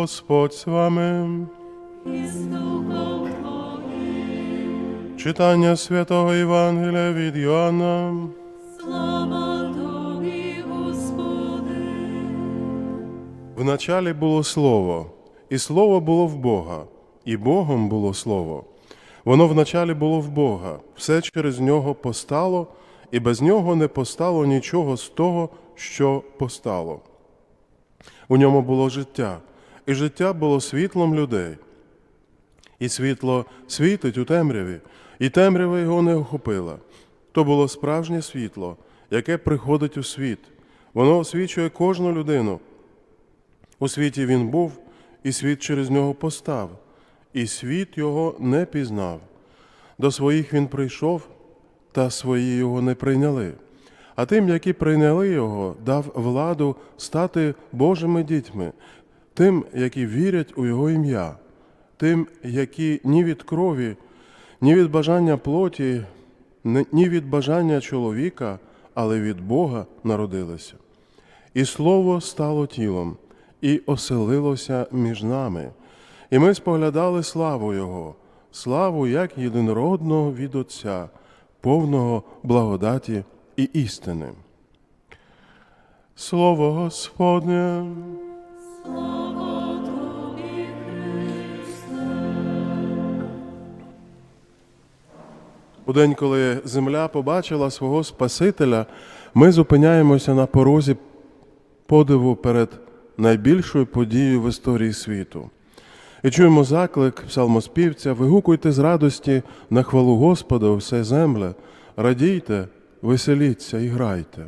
Господь з вами. Читання святого Євангелія від Йоанна. Слава Тобі, Господи, Вначалі було Слово, і Слово було в Бога, і Богом було Слово. Воно вначалі було в Бога, все через нього постало, і без нього не постало нічого з того, що постало. У ньому було життя, і життя було світлом людей. І світло світить у темряві, і темрява його не охопила. То було справжнє світло, яке приходить у світ. Воно освічує кожну людину. У світі він був, і світ через нього постав, і світ його не пізнав. До своїх він прийшов, та свої його не прийняли. А тим, які прийняли його, дав владу стати Божими дітьми, тим, які вірять у Його ім'я, тим, які ні від крові, ні від бажання плоті, ні від бажання чоловіка, але від Бога народилися. І слово стало тілом, і оселилося між нами. І ми споглядали славу Його, славу як єдинородного від Отця, повного благодаті і істини. Слово Господнє. слава У день, коли земля побачила свого Спасителя, ми зупиняємося на порозі подиву перед найбільшою подією в історії світу. І чуємо заклик псалмоспівця: вигукуйте з радості на хвалу Господа все земле, радійте, веселіться і грайте.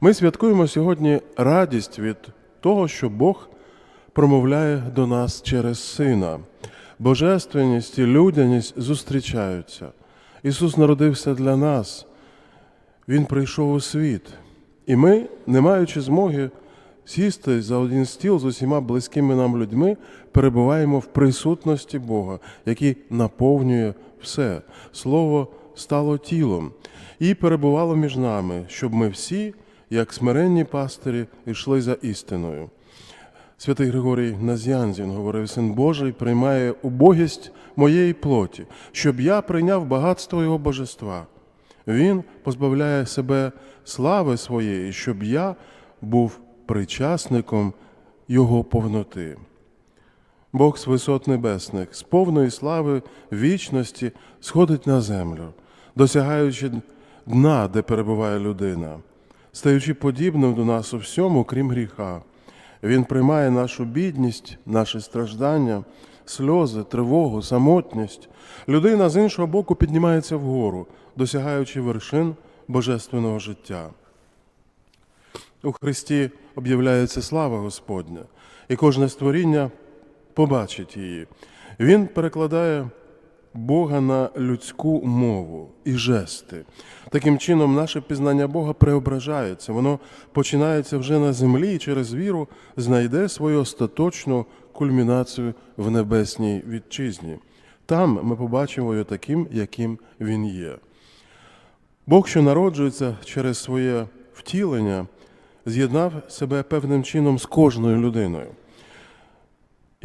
Ми святкуємо сьогодні радість від того, що Бог промовляє до нас через Сина. Божественність і людяність зустрічаються. Ісус народився для нас, Він прийшов у світ. І ми, не маючи змоги сісти за один стіл з усіма близькими нам людьми, перебуваємо в присутності Бога, який наповнює все. Слово стало тілом і перебувало між нами, щоб ми всі, як смиренні пастирі, йшли за істиною. Святий Григорій Назянзін говорив, Син Божий приймає убогість моєї плоті, щоб я прийняв багатство Його божества. Він позбавляє себе слави своєї, щоб я був причасником Його повноти. Бог з висот небесних, з повної слави вічності сходить на землю, досягаючи дна, де перебуває людина, стаючи подібним до нас у всьому, крім гріха. Він приймає нашу бідність, наші страждання, сльози, тривогу, самотність. Людина з іншого боку піднімається вгору, досягаючи вершин божественного життя. У Христі об'являється слава Господня, і кожне створіння побачить її. Він перекладає Бога на людську мову і жести. Таким чином, наше пізнання Бога преображається, воно починається вже на землі і через віру знайде свою остаточну кульмінацію в небесній вітчизні. Там ми побачимо його таким, яким він є. Бог, що народжується через своє втілення, з'єднав себе певним чином з кожною людиною.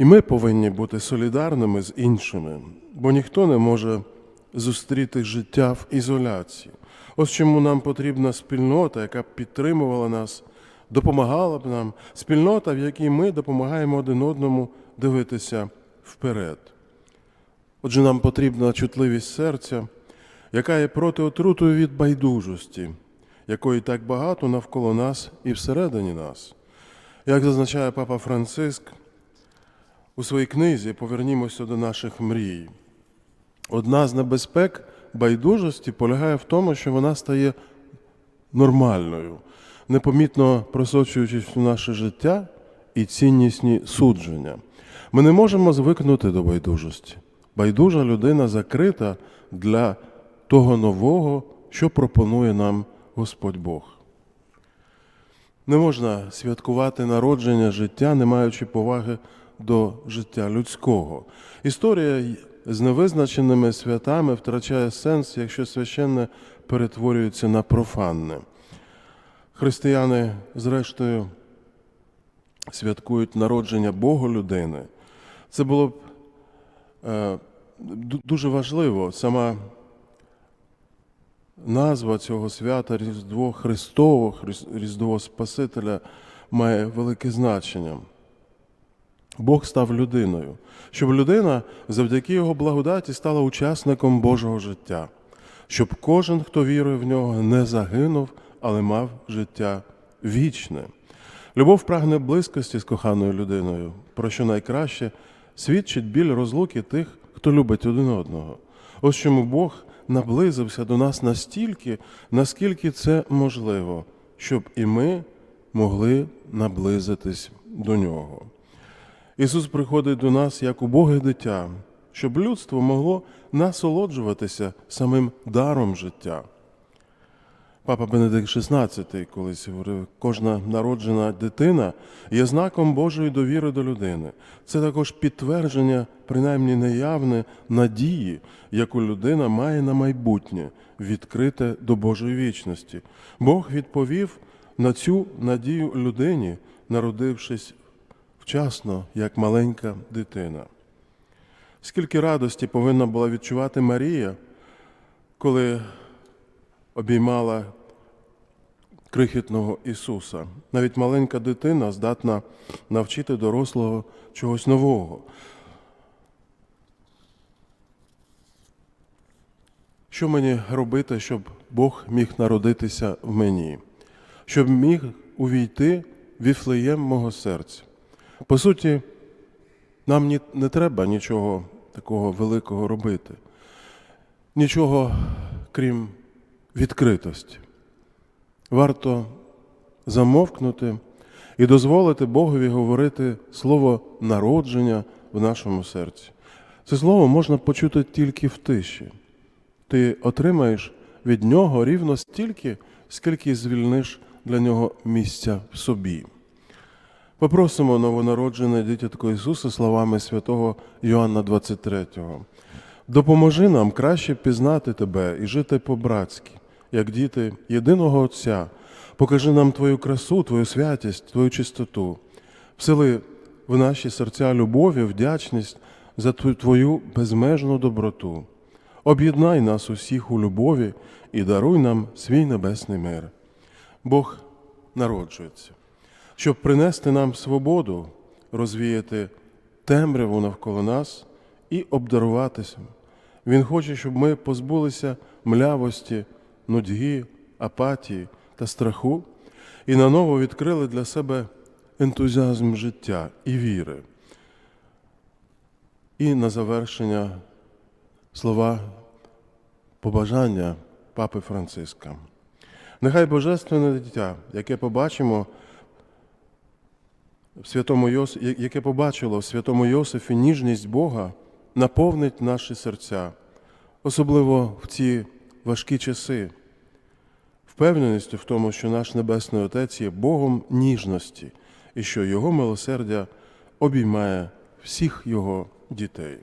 І ми повинні бути солідарними з іншими, бо ніхто не може зустріти життя в ізоляції. Ось чому нам потрібна спільнота, яка б підтримувала нас, допомагала б нам, спільнота, в якій ми допомагаємо один одному дивитися вперед. Отже, нам потрібна чутливість серця, яка є проти отрутою від байдужості, якої так багато навколо нас і всередині нас. Як зазначає папа Франциск, у своїй книзі Повернімося до наших мрій. Одна з небезпек байдужості полягає в тому, що вона стає нормальною, непомітно просочуючись в наше життя і ціннісні судження. Ми не можемо звикнути до байдужості. Байдужа людина закрита для того нового, що пропонує нам Господь Бог. Не можна святкувати народження життя, не маючи поваги до життя людського. Історія з невизначеними святами втрачає сенс, якщо священне перетворюється на профанне. Християни, зрештою, святкують народження Бога людини. Це було б е, дуже важливо. Сама назва цього свята Різдво Христово, Хрис- Різдво Спасителя має велике значення. Бог став людиною, щоб людина завдяки його благодаті стала учасником Божого життя, щоб кожен, хто вірує в нього, не загинув, але мав життя вічне. Любов прагне близькості з коханою людиною, про що найкраще свідчить біль розлуки тих, хто любить один одного. Ось чому Бог наблизився до нас настільки, наскільки це можливо, щоб і ми могли наблизитись до нього. Ісус приходить до нас як убоге дитя, щоб людство могло насолоджуватися самим даром життя. Папа Бенедикт XVI колись говорив, кожна народжена дитина є знаком Божої довіри до людини. Це також підтвердження, принаймні неявне, надії, яку людина має на майбутнє, відкрите до Божої вічності. Бог відповів на цю надію людині, народившись вчасно, як маленька дитина. Скільки радості повинна була відчувати Марія, коли обіймала крихітного Ісуса. Навіть маленька дитина здатна навчити дорослого чогось нового. Що мені робити, щоб Бог міг народитися в мені, щоб міг увійти віфлеєм мого серця? По суті, нам не треба нічого такого великого робити, нічого крім відкритості. Варто замовкнути і дозволити Богові говорити слово народження в нашому серці. Це слово можна почути тільки в тиші. Ти отримаєш від нього рівно стільки, скільки звільниш для нього місця в собі. Попросимо новонароджене дитятко Ісуса словами святого Йоанна 23. Допоможи нам краще пізнати Тебе і жити по-братськи, як діти єдиного Отця. Покажи нам Твою красу, Твою святість, Твою чистоту. Всили в наші серця любові, вдячність за Твою безмежну доброту. Об'єднай нас усіх у любові і даруй нам свій небесний мир. Бог народжується щоб принести нам свободу, розвіяти темряву навколо нас і обдаруватися. Він хоче, щоб ми позбулися млявості, нудьги, апатії та страху і наново відкрили для себе ентузіазм життя і віри. І на завершення слова побажання Папи Франциска. Нехай Божественне дитя, яке побачимо в святому Йос... яке побачило в святому Йосифі ніжність Бога, наповнить наші серця, особливо в ці важкі часи, впевненістю в тому, що наш Небесний Отець є Богом ніжності і що Його милосердя обіймає всіх Його дітей.